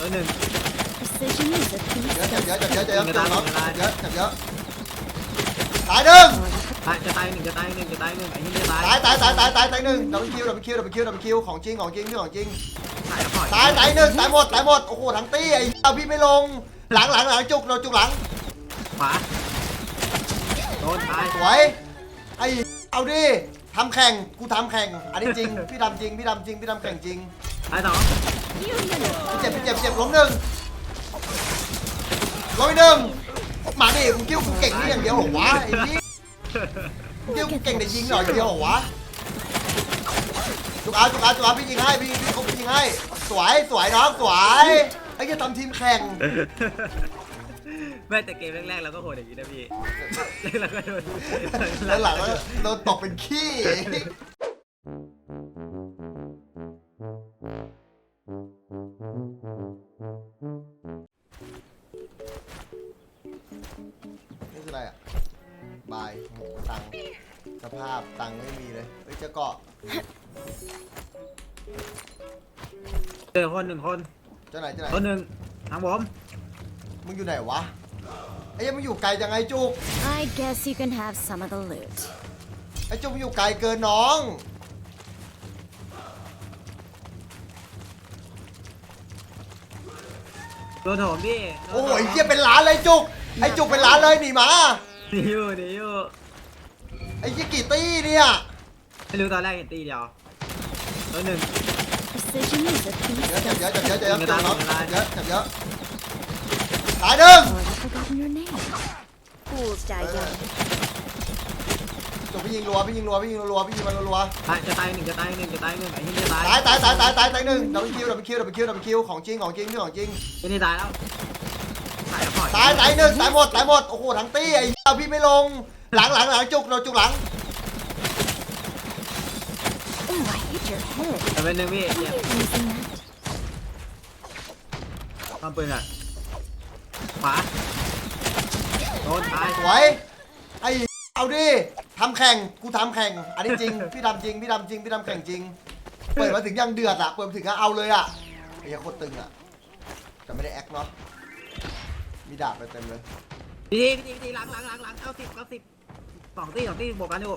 ตัวหนึ่ง Precision is a piece เยอะ of เยอะเยอะเยอะเยอะไม่เยได้อะไม่ได้เยอะเยอะตายหนึ่งตายจะตายหนึ่งจะตายหนึ่งจะตายหนึ่งไอ้นี่จะตายตายตายตายตายตายตายหนึ่งดับเบิลคิวดับเบิลคิวดับเบิลคิวดับเบิลคิวของจริงของจริงพี่ของจริงตายแล้วปล่อยตายตายหนึ่งตายหมดตายหมดโอ้โหทั้งตี้ไอ้เอาพี่ไม่ลงหลังหลังหลังจุกเราจุกหลังขวาโดนตายสวยไอ้เอาดิทำแข่งกูทำแข่งอันนี้จริงพี่ทำจริงพี่ทำจริงพี่ทำแข่งจริงตายสอง union. เจ็บเจ็บเจ็บล้มหนึ่งล้มอีกหนึ่งมาดิมึงคิดวากูเก่งนี่อย่างเดียวเหรอวะไอ้นี่มึงคิดวากูเก่งแต่ยิงเหรออย่างเดียวเหรอวะจุกเอาจุกเอาจุกเอาพี่ยิงให้พี่พี่เขาพี่ยิงให้สวยสวยน้องสวยไอ้จะทำทีมแข่งไม่แต่เกมแรกๆเราก็โหดอย่างนี้นะพี่แล้วก็โดนแล้วหลังก็โดนตกเป็นขี้ นี่คืออะไรอะ บายโหตังค์สภาพตังค์ไม่มีเลยเฮ้ยเจะเกาะ เจอคนหนึ่งคนเจ้าไหนเจ้าไหน คนหนึ่งทางผมมึงอยู่ไหนวะ ไอ้ยังมึงอยู่ไกลจังไงจุก I guess you can have some of the loot. ไอ้จุกมึงอยู่ไกลเกินน้อง โดนโถมพี่โอ้ยเหี้ยเป็นล้านเลยจุก ไอ้จุกเป็นล้านเลยหนีมา หนีอยู่หนีอยู่ไอ้ยี่กี่ตี้เนี่ยไม่รู้ตอนแรกเห็นตีเดียวตัวหนึ่ง Precision is a piece เยอะ of จับเยอะจับเยอะจับเยอะไม่จัได้บน้องไม่ได้จับเยอะจับเยอะตายหนึ่ง Oh, I've forgotten your name. Fools die young. จุกพี่ยิงรัวพี่ยิงรัวพี่ยิงรัวพี่ยิงมันรัวตายจะตายหนึ่งจะตายหนึ่งจะตายหนึ่งไอ้นี่จะตายตายตายตายตายตายตายหนึ่งดับเบิลคิวดับเบิลคิวดับเบิลคิวดับเบิลคิวของจริงของจริงพี่ของจริงไอ้นี่ตายแล้วตายแล้วปล่อยตายตายหนึ่งตายหมดตายหมดโอ้โหทั้งตี้ไอ้เอาพี่ไม่ลงหลังหลังหลังจุกเราจุกหลัง Oh, I hit your head. แต่เป็นหนึ่งพี่ Why เจ็บ are you using that? ทำปืนอะขวาโดนตายสวยไอ้เอาดิ ทำแข่งกูทำแข่ง อันนี้จริง พี่ทำจริง พี่ทำจริง พี่ทำแข่งจริง เปิดมาถึงยังเดือดอะ เปิดมาถึงก็เอาเลยอะไอ้เหี้ยโคตรตึงอะแต่ไม่ได้แอคเนาะ มีดาบไปเต็มเลย พี่ทีพี่ทีพี่ทีหลังหลังหลังหลังเก้าสิบเก้าสิบสองตีสองตีบวกกันอยู่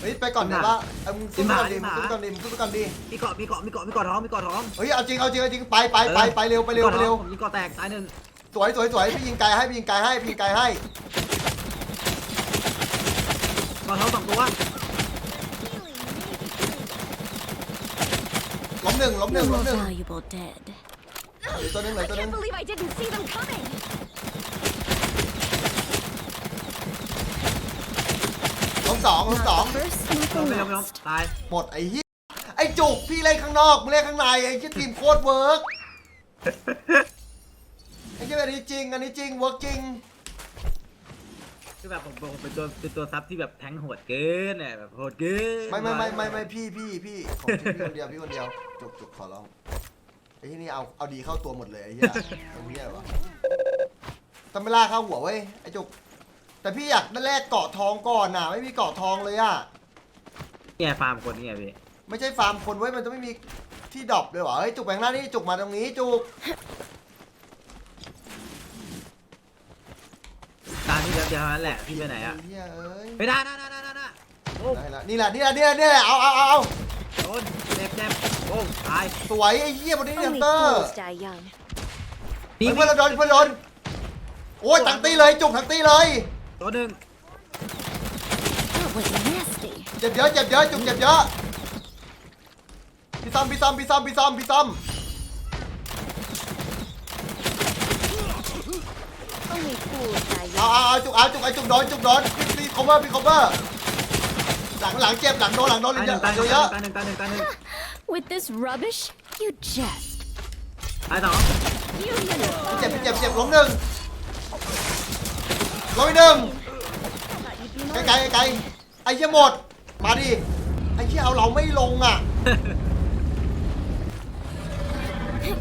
เฮ้ยไปก่อนเดี๋ยวว่าเอ้ยมึงสู้ก่อนดิมึงสู้ก่อนดิมึงสู้ก่อนดิ มีเกาะมีเกาะมีเกาะมีเกาะท้องมีเกาะท้องเฮ้ยเอาจริงเอาจริงเอาจริงไปไปไปไปเร็วไปเร็วไปเร็ว ผมยิงเกาะแตกตายหนึ่งสวยสวยสวยพี่ยิงไกลให้พี่ยิงไกลให้พี่ยิงไกลให้ เกาะท้องสองตัวล้มหนึ่งล้มหนึ่ง No ล้ม more หนึ่ง valuable dead. เหลือตัวหนึงเหลือตัวหนึง believe I didn't see them coming. ล้มสองล้มสอง Not the first, not ล้ม the ไม่ล้มไม่ล้ม last. ตาย หมดไอ้เหี้ยไอ้จุกพี่เล่นข้างนอกมึงเล่นข้างในไอ้ที่ทีมโคตรเวิร์กไอ้ที่อันนี้จริง อันนี้จริงเวิร์กจริง คือแบบผมผมเป็นตัวเป็นตัวซับที่แบบแทงโหดเกินเนี่ยแบบโหดเกินไม่ไม่ไม่ไม่ไม่พี่พี่พี่ของจริงพี่คนเดียวพี่คนเดียวจุกจุกขอร้องไอ้ที่นี่เอาเอาดีเข้าตัวหมดเลยไอ้เหี้ยไอ้เหี้ยวะทำไม่ล่าเข้าหัวเว้ยไอ้จุกแต่พี่อยากได้แรกเกาะทองก่อนน่ะ ไม่มีเกาะทองเลยอะเนี่ยฟาร์มคนนี่ไงพี่ไม่ใช่ฟาร์มคนไว้ยมันจะไม่มีที่ดรอปเลยเหรอเฮ้ยจุกแบงค์หน้านี่จุกมาตรงนี้จุก ตาม ที่เดียวเดียวนั่นแหละพี่ไปไหนอะเหี้ยเอ้ยไม่ได้นะนะนะนะนะโอ้ได้ละนี่แหละนี่แหละนี่แหละนี่แหละเอาเอาเอาเอาโดนเจ็บเจ็บโอ้ตายสวยไอ้เหี้ยบนนี้เน Only เตอร์ fools die young. นี่เพื่อนเราโดนเพื่อนโดนโอ้ยทั้งตีเลยจุกทั้งตีเลย ตัวหนึ่ง That was nasty. เจ็บเยอะเจ็บเยอะจุกเจ็บเยอะพี่ซ้ำพี่ซ้ำพี่ซ้ำพี่ซ้ำพี่ซ้ Only fools die ำเอา young. เอาเอาจุกเอาจุกไอ้จุกโดนจุกโดนพี่พี่คอมเบอร์พี่คอมเบอร์หลังหลังเจ็บหลังโดนหลังโดนตายเยหนึ่อะงหลัตายงหโดนึ่นงเยอะตายหนึ่งตายหนึ่งตายหนึ่ง With this rubbish, you jest. ตายสอง Union. เจ็บเจ็บเจ็บล้มหนึ่งล้มอีกหนึ่ง Thought you'd be ไกล more ไกลไกลไอ้เหี้ยหมด มาดิ ไอ้เหี้ยเอาเราไม่ลงอะพี่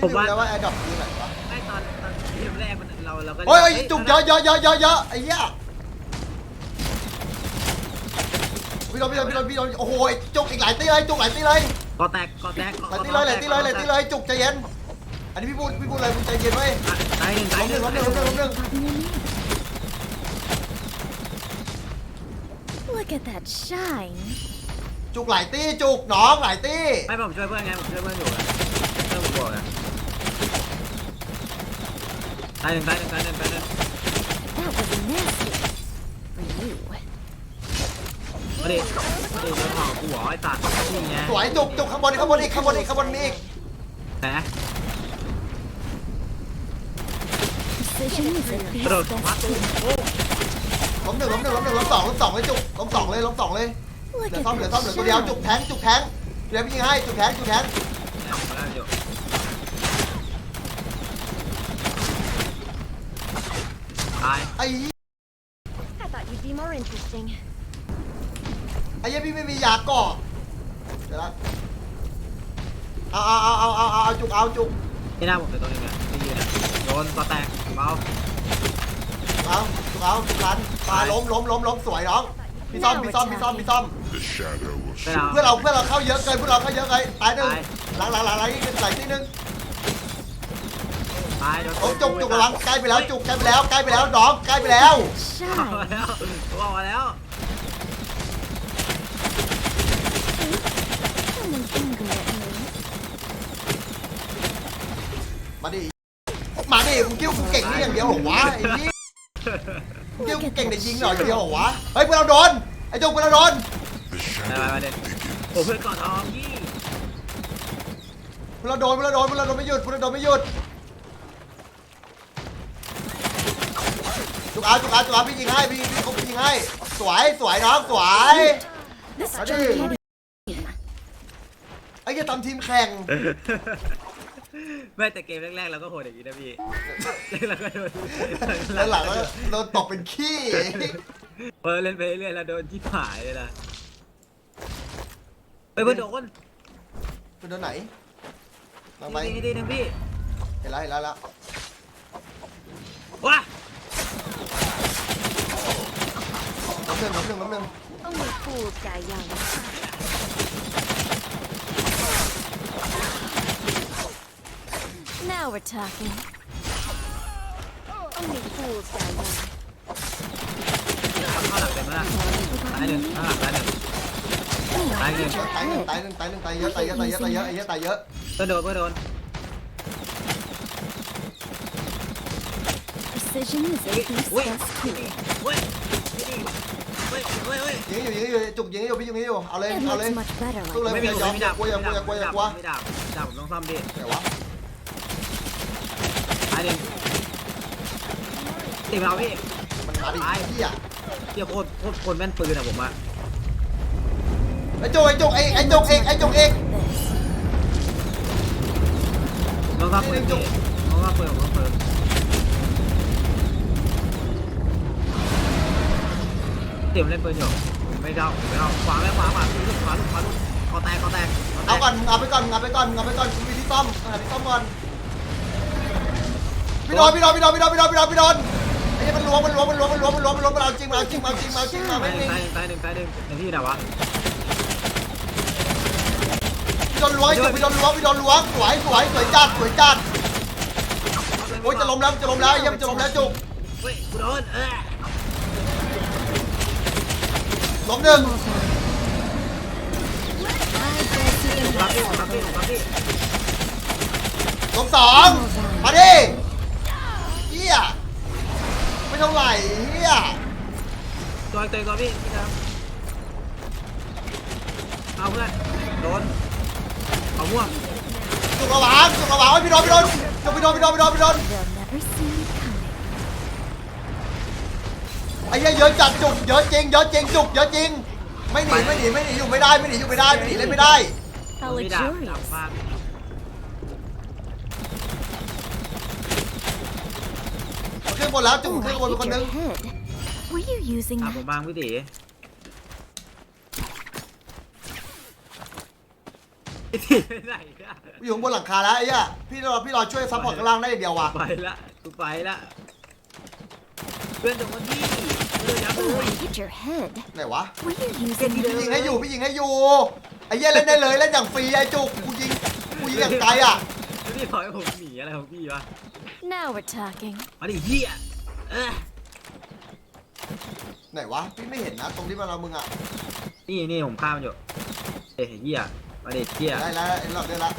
ดูแล้วว่าแอร์ดรอปคือไหนวะ ไม่ตอนตอนเกมแรกมันเราเราก็โอ้ยโอ้ยจุกเยอะเยอะเยอะเยอะเยอะไอ้เหี้ยพี่โดนพี่โดนพี่โดนพี่โดนโอ้โหจุกอีกหลายตีเลยจุกหลายตีเลยกอแตกกอแตกไหลตีเลยไหลตีเลยไหลตีเลยจุกใจเย็น อันนี้พี่พูดพี่พูดอะไรมึงใจเย็นไว้ยตายหนึ่งตายหนึ่งล้มหนึ่งล้มหนึ่งล้มหนึ่ง Look at that shine. จุกหลายตี้จุกน้องหลายตี้ไม่ผมช่วยเพื่อนไงผมช่วยเพื่อนอยู่อะเพื่อนผมบอกนะตายหนึ่งตายหนึ่งตายหนึ่งตายหนึ่ง That was nasty. For you. มาดิมาดิโดนห่อกูเหรอไอ้ตัดนี่ไงสวยจุกจุกข้างบนข้างบนอีกข้างบนอีกข้างบนมีอีกแหม Precision is a กระโดด thief's มา best ตุ้ม tool. โอ้ล้มหนึ่งล้มหนึ่งล้มหนึ่งล้มสองล้มสองเลยจุกล้มสองเลยล้มสองเลย Look เหลือ at ซ่อมเหลือ that ซ่อมเหลือตัวเดียวจุก shine. แทงจุกแทงเดี๋ยวพี่ยิงให้จุกแทงจุกแทง เนี่ยมาแล้วอยู่ ตาย ไอ้เหี้ย I thought you'd be more interesting. ไอ้เหี้ยพี่ไม่มียาก่อเดี๋ยวนะเอาเอาเอาเอาเอาเอาเอาจุกเอาจุกที่หน้าผมเป็นตัวนึงอะที่ยืนอะโดนกอแตกเบาเอาจุกเอาจุกรันปลาล้มล้มล้มล้มสวยน้องพี่ซ่อมพี่ซ่อมพี่ซ่อมพี่ซ่อม The shadow will ไม่เอา เพื่อนเราเพื่อนเราเข้าเยอะเกินเพื่อนเราเข้าเยอะเกินตายหนึ่งตาย หลังหลังหลังหลังอีกหลายที่หนึ่ง ตายโดนโอ้จุกจุกระวังใกล้ไปแล้วจุกใกล้ไปแล้วใกล้ไปแล้วน้องใกล้ไปแล้วเอามา Shine. แล้วตัวออกมาแล้ว Someone's angry at me. มาดิมาดิมึงคิดว่ากูเก่งนี่อย่างเดียวเหรอวะไอ้นี่มึงคิดว่ากูเก่งในยิงเหรออย่างเดียวเหรอวะเฮ้ยเพื่อนเราโดนไอ้จุกเพื่อนเราโดน The มา shadow มาเด็ดโอ้เพื่อนกอดทองยี่เพื่อนเราโดนเพื่อนเราโดนเพื่อนเราโดนไม่หยุดเพื่อนเราโดนไม่หยุดจุกเอาจุกเอาจุกเอาพี่ยิงให้พี่พี่เขาพี่ยิงให้ สวยสวยน้องสวย This I journey do. had ไอ้เหี้ยทำทีมแข่งแม่แต่เกมแรกๆเราก็โหดอย่างนี้นะพี่แล้วก็โดนแล้วหลังก็โดนตกเป็นขี้เออเล่นไปเรื่อยๆแล้วโดนที่ผายเลยนะไปเพื่อนโดนเป็นโดนไหนลองไปดีดีนะพี่เห็นแล้วเห็นแล้วแล้วว้า ล้มหนึ่งล้มหนึ่งล้มหนึ่ง Only fools die young. Now we're talking. Only fools die young. ข้างหลังเป็นไหมล่ะตายหนึ่งข้างหลังตายหนึ่ง Oh, I I did. hit your ตายหนึ่ง head. ตายหนึ่งตายหนึ่งตายเยอะตายเยอะตายเยอะตายเยอะไอ้เหี้ยตายเยอะเพื่อนโดนเพื่อนโดน Precision is a เฮ้ย thief's เฮ้ย best tool. เฮ้ยเฮ้ยเฮ้ยเฮ้ยยิงอยู่ยิงอยู่จุกยิงอยู่พี่ยิงอยู่เอาเลย It เอาเลย looks much better สู้เลย like ไม่มีผมไม่มีดาบกลัวอย่ากลัวอย่ากลัวอย่ากลัวไม่ดาบดาบผมต้องซ่อมดิไหนวะตายหนึ่งตีเราพี่มันมาดิไอ้เหี้ยเที่ยโคตรโคตรคนแม่นปืนอะผมอะไอ้จุกไอ้จุกไอ้ไอ้จุกเองไอ้จุกเอง this. ต้องซ่อมปืนพี่ต้องซ่อมปืนผมต้องปืน ตรียมเล่นปืนอยู่ไม่เข้าไม่เข้าขวาไม่ขวาขวาลูกขวาลูกขวาลูกคอแตกคอแตกเอาก่อนเอาไปก่อนเอาไปก่อนเอาไปก่อนมีที่ซ่อมหาที่ซ่อมก่อนพี่โดนพี่โดนพี่โดนพี่โดนพี่โดนพี่โดนพี่โดนไอ้เหี้ยมันล้วงมันล้วงมันล้วงมันล้วงมันล้วงมันล้วงมันเอาจริงมาจริงมาจริงมาจริงมาไม่ยหนึ่มีงตายหนึ่งตายหนึ่งตายหนึ่งในที่ไหนวะพี่โดนล้วงพี่โดนล้วงพี่โดนล้วงสวยสวยสวยจัดสวยจัดโอ้ยจะล้มแล้วจะล้มแล้วไอ้เหี้ยมันจะล้มแล้วจุกเฮ้ยกูโดนเออ ล้มหนึ่ง I guess you can รับ get พี่รับพี่รับพี่ล้มสองมาดิเฮียไม่เท่าไหร่เฮียตัวตัวตัวพี่พี่ดาวเอาเพื่อนโดนเอาม่วงจุกระหว่างจุกระหว่างไว้พี่โดนพี่โดนจุกพี่โดนพี่โดนพี่โดนพี่โดน ไอ้เหี้ยเยอะจัดจุกเยอะจริงเยอะจริงจุกเยอะจริง ไม่หนีไม่หนีไม่หนีอยู่ไม่ได้ไม่หนีอยู่ไม่ได้ไม่หนีเล่นไม่ได้ How พี่ดาบดาบ luxurious. ฟาดขึ้นบนแล้วจุก Oh, ขึ้น I บนเป็นคน hit นึ your ง head. Were you using อะ that? ผมบางพี่ตีพี่ตีไปไหนอะอยู่ข้างบนหลังคาแล้วไอ้เหี้ยพี่รอพี่รอช่วยซัพพอร์ตข้างล่างได้อย่างเดียวว่ะไปละกูไปละเพื่อนโดนพี่เพื่อนยับเล Oh, ย I hit your head. ไหนวะ Were you พี่ using ยิง that? ให้อยู่พี่ยิงให้อยู่ ไอ้เหี้ยเล่นได้เลยเล่นอย่างฟรีไอ้จุกกูยิงกูยิงอย่างไกลอะแล้วพี่บอกให้ผมหนีอะไรของพี่วะ Now we're talking. มาดิเฮียเออไหนวะพี่ไม่เห็นนะ ตรงที่มันเอามึงอะ นี่นี่ผมข้ามนอยู่เอ้ยเฮียมาดิเฮียได้แล้วไอ้หลอดได้ละ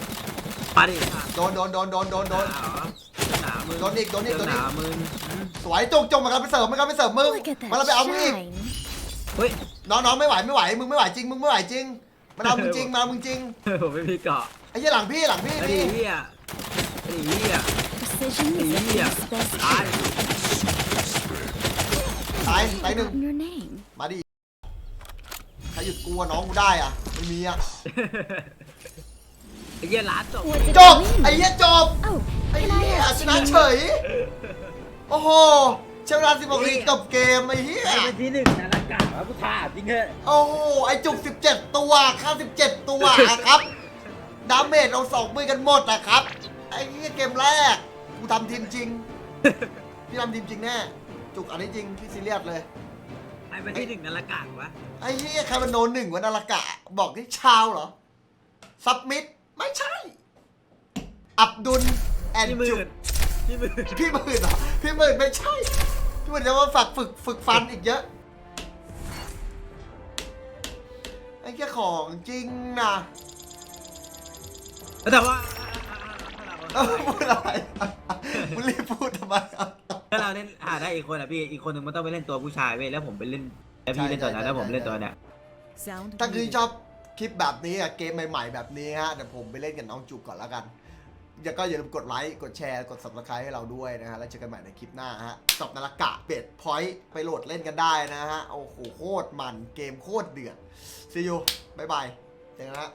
มาดิโดนโดนโดนโดนโดนโดนหนาวเหรอหนาวมึงโดนอีกโดนอีกโดนอีกหนาวมึงอืมสวยจุกจุกมันกำลังไปเสิร์ฟมันกำลังไปเสิร์ฟมึง Look at มันเรา that ไปเอามึงอีก shine. เฮ้ยน้องน้องไม่ไหวไม่ไหวมึงไม่ไหวจริงมึงไม่ไหวจริงมันเอามึงจริงมันเอามึงจริงผมไม่มีเกาะไอ้เหี้ยหลังพี่หลังพี่มาดินี่เฮียมาดิเฮีย Precision is a Yeah. thief's best ตาย friend. ตายตายหนึ่ง Forgotten your name. มาดิใครหยุดกลัวน้องกูได้อะไม่มีอะ ไอ้เฮียร้านจบ What did จบ you win? ไอ้เหี้ยจบ Oh, ไอ้ can I เหี้ย ask ชนะ you? เฉย โอ้โหเชลนาสิบกวิจบเกมไอ้เหี้ยไอ้เป็นที่หนึ่งนะละกันวะกูถามจริงเหอะโอ้โหไอ้จุก 17 ตัวข้า17 ตัวอะครับ ดาเมจเราสองมือกันหมดนะครับ ไอ้เหี้ยเกมแรก กูทำทีมจริง พี่ทำทีมจริงแน่ จุกอันนี้จริงพี่ซีเรียสเลย ไอ้เป็นที่หนึ่งนะละกันวะไอ้เหี้ยใครมันโนหนึ่งวันนารากะ บอกที่ชาวเหรอ ซับมิด ไม่ใช่ อับดุลแอนพี่หมื่จุกนพี่หมื่นพี่หมื่นเหรอพี่หมื่นไม่ใช่พี่หมื่นจะมาฝากฝึกฝึกฟันอีกเยอะไอ้แค่ของจริงนะแต่ว่าเอ้าพูดอะไรมึงรีบพูดทำไมอะ ถ้าเราเล่นหาได้อีกคนอะพี่อีกคนหนึ่งมันต้องไปเล่นตัวผู้ชายเว้ยแล้วผมไปเล่นแล้วพี่เล่นตัวนั้นแล้วผมเล่นตัวเนี้ย Sound ถ้าคือ muted. ชอบ คลิปแบบนี้อะเกมใหม่ๆ แบบนี้ฮะเดี๋ยวผมไปเล่นกับน้องจุกก่อนแล้วกันอย่าก็อย่าลืมกดไลค์ กดแชร์ กด subscribe ให้เราด้วยนะฮะ แล้วเจอกันใหม่ในคลิปหน้าฮะจบนาฬิกะเป็ดพอยต์ไปโหลดเล่นกันได้นะฮะ โอ้โห โคตรมัน เกมโคตรเดือด see you บ๊ายบายเจอกันนะ